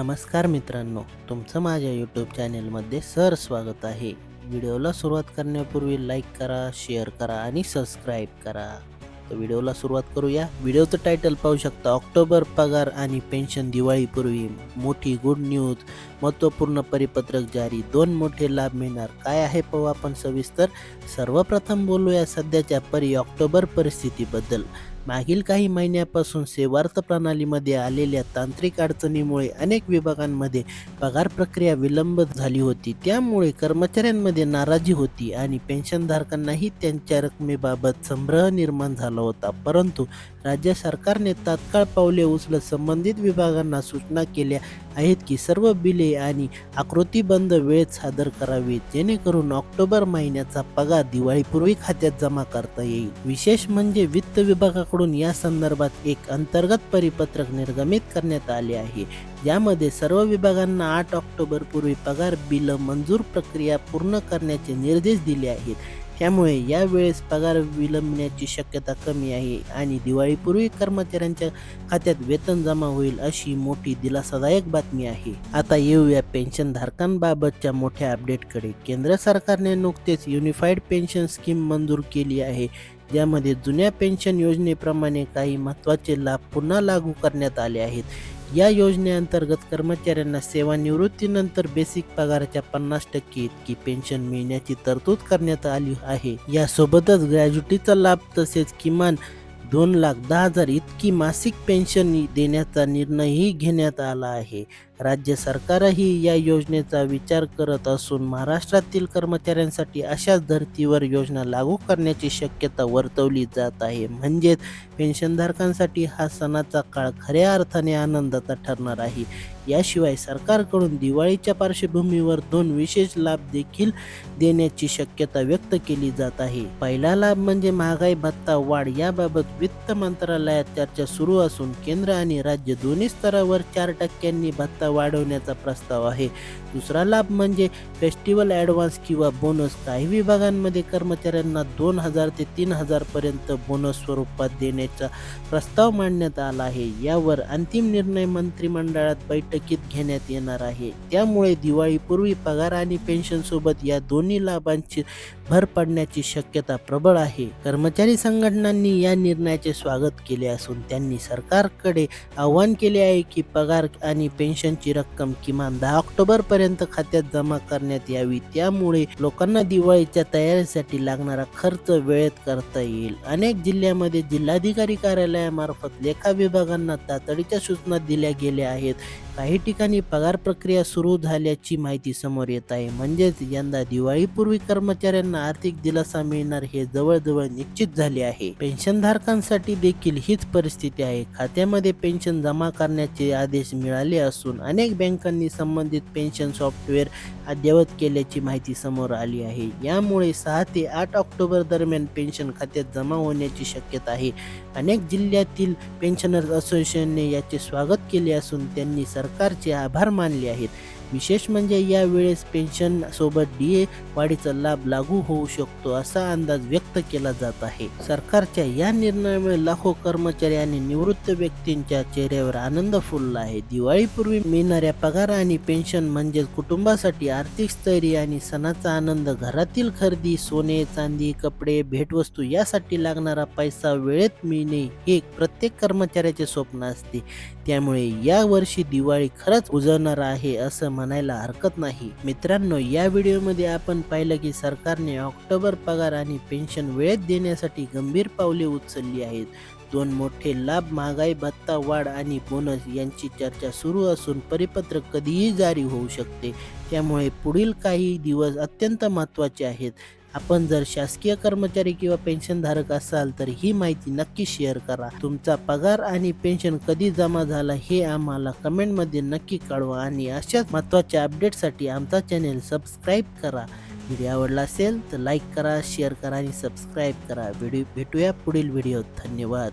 नमस्कार मित्रांनो तुमचं माझ्या यूट्यूब चॅनेलमध्ये सर स्वागत आहे. व्हिडिओला सुरुवात करण्यापूर्वी लाईक करा शेअर करा आणि सबस्क्राईब करा. तर व्हिडिओला सुरुवात करूया. व्हिडिओचं टायटल पाहू शकता ऑक्टोबर पगार आणि पेन्शन दिवाळीपूर्वी मोठी गुड न्यूज महत्त्वपूर्ण परिपत्रक जारी दोन मोठे लाभ मिळणार. काय आहे पाहू आपण सविस्तर. सर्वप्रथम बोलूया सध्याच्या परी ऑक्टोबर परिस्थितीबद्दल. मागील काही महिन्यापासून सेवार्थ प्रणालीमध्ये आलेल्या तांत्रिक अडचणीमुळे अनेक विभागांमध्ये पगार प्रक्रिया विलंब झाली होती. त्यामुळे कर्मचाऱ्यांमध्ये नाराजी होती आणि पेन्शनधारकांनाही त्यांच्या रकमेबाबत संभ्रह निर्माण झाला होता. परंतु राज्य सरकारने तात्काळ पावले उचलत संबंधित विभागांना सूचना केल्या आहेत की सर्व बिले आणि आकृतीबंध वेळेत सादर करावीत जेणेकरून ऑक्टोबर महिन्याचा पगार दिवाळीपूर्वी खात्यात जमा करता येईल. विशेष म्हणजे वित्त विभागाकडून या संदर्भात एक अंतर्गत परिपत्रक निर्गमित करण्यात आले आहे. यामध्ये सर्व विभागांना आठ ऑक्टोबर पूर्वी पगार बिल मंजूर प्रक्रिया पूर्ण करण्याचे निर्देश दिले आहेत. त्यामुळे यावेळेस पगार विलंबण्याची शक्यता कमी आहे आणि दिवाळीपूर्वी कर्मचाऱ्यांच्या खात्यात वेतन जमा होईल अशी मोठी दिलासादायक बातमी आहे. आता येऊया पेन्शनधारकांबाबतच्या मोठ्या अपडेटकडे. केंद्र सरकारने नुकतेच युनिफाईड पेन्शन स्कीम मंजूर केली आहे. ज्यामध्ये जुन्या पेन्शन योजनेप्रमाणे काही महत्त्वाचे लाभ पुन्हा लागू करण्यात आले आहेत. या योजनेअंतर्गत कर्मचाऱ्यांना सेवानिवृत्तीनंतर बेसिक पगाराच्या पन्नास टक्के इतकी पेन्शन मिळण्याची तरतूद करण्यात आली आहे. यासोबतच ग्रॅज्युटीचा लाभ तसेच किमान दोन लाख दहा हजार इतकी मासिक पेन्शन देण्याचा निर्णयही घेण्यात आला आहे. राज्य सरकारही या योजनेचा विचार करत असून महाराष्ट्रातील कर्मचाऱ्यांसाठी अशाच धर्तीवर योजना लागू करण्याची शक्यता वर्तवली जात आहे. म्हणजेच पेन्शनधारकांसाठी हा सणाचा काळ खऱ्या अर्थाने आनंदाचा ठरणार आहे. याशिवाय सरकारकडून दिवाळीच्या पार्श्वभूमीवर दोन विशेष लाभ देखील देण्याची शक्यता व्यक्त केली जात आहे. पहिला लाभ म्हणजे महागाई भत्ता वाढ याबाबत वित्त मंत्रालयात चर्चा सुरू असून केंद्र आणि राज्य दोन्ही स्तरावर चार टक्क्यांनी भत्ता वाढवण्याचा प्रस्ताव आहे. दुसरा लाभ म्हणजे फेस्टिवल ॲडव्हान्स किंवा बोनस काही विभागांमध्ये कर्मचाऱ्यांना दोन हजार ते तीन हजारपर्यंत बोनस स्वरूपात देण्याचा प्रस्ताव मांडण्यात आला आहे. यावर अंतिम निर्णय मंत्रिमंडळात बैठकीत घेण्यात येणार आहे. त्यामुळे दिवाळीपूर्वी पगार आणि पेन्शनसोबत या दोन्ही लाभांची भर पडण्याची शक्यता प्रबळ आहे. कर्मचारी संघटनांनी या निर्णयाचे स्वागत केले असून त्यांनी सरकारकडे आवाहन केले आहे की पगार आणि पेन्शनची रक्कम किमान दहा ऑक्टोबरपर्यंत पर्यंत खात्यात जमा करण्यात यावी. त्यामुळे लोकांना दिवाळीच्या तयारीसाठी लागणारा खर्च वेळेत करता येईल. अनेक जिल्ह्यामध्ये जिल्हाधिकारी कार्यालयामार्फत लेखा विभागांना तातडीच्या सूचना दिल्या गेल्या आहेत. काही ठिकाणी पगार प्रक्रिया सुरू झाल्याची माहिती समोर येत आहे. म्हणजेच यंदा दिवाळीपूर्वी कर्मचाऱ्यांना आर्थिक दिलासा मिळणार हे जवळजवळ निश्चित झाले आहे. पेन्शनधारकांसाठी देखील हीच परिस्थिती आहे. खात्यामध्ये पेन्शन जमा करण्याचे आदेश मिळाले असून अनेक बँकांनी संबंधित पेन्शन सॉफ्टवेअर अद्ययावत केल्याची माहिती समोर आली आहे. यामुळे सहा ते आठ ऑक्टोबर दरम्यान पेन्शन खात्यात जमा होण्याची शक्यता आहे. अनेक जिल्ह्यातील पेन्शनर्स असोसिएशनने याचे स्वागत केले असून त्यांनी सरकार सरकारचे आभार मानले आहेत. विशेष म्हणजे यावेळेस पेन्शन सोबत डी ए वाढीचा लाभ लागू होऊ शकतो असा अंदाज व्यक्त केला जात आहे. सरकारच्या या निर्णयामुळे लाखो कर्मचारी आणि निवृत्त व्यक्तींच्या चेहऱ्यावर आनंद फुलला आहे. दिवाळीपूर्वी मिळणाऱ्या पगार आणि पेन्शन म्हणजेच कुटुंबासाठी आर्थिक स्थैर्य आणि सणाचा आनंद घरातील खरेदी सोने चांदी कपडे भेटवस्तू यासाठी लागणारा पैसा वेळेत मिळणे हे प्रत्येक कर्मचाऱ्याचे स्वप्न असते. त्यामुळे या वर्षी दिवाळी खरंच उजवणार आहे असं म्हणायला हरकत नाही. मित्रांनो या व्हिडिओमध्ये आपण पाहिलं की सरकारने ऑक्टोबर पगार आणि पेन्शन वेळेत देण्यासाठी गंभीर पावले उचलली आहेत. दोन मोठे लाभ महागाई भत्ता वाढ आणि बोनस यांची चर्चा सुरू असून परिपत्रक कधीही जारी होऊ शकते. त्यामुळे पुढील काही दिवस अत्यंत महत्त्वाचे आहेत. आपण जर शासकीय कर्मचारी किंवा पेन्शनधारक असाल तर ही माहिती नक्की शेअर करा. तुमचा पगार आणि पेन्शन कधी जमा झाला हे आम्हाला कमेंटमध्ये नक्की कळवा आणि अशाच महत्त्वाच्या अपडेटसाठी आमचा चॅनेल सबस्क्राईब करा. व्हिडिओ आवडला असेल तर लाईक करा शेअर करा आणि सबस्क्राईब करा. व्हिडिओ भेटूया पुढील व्हिडिओत. धन्यवाद.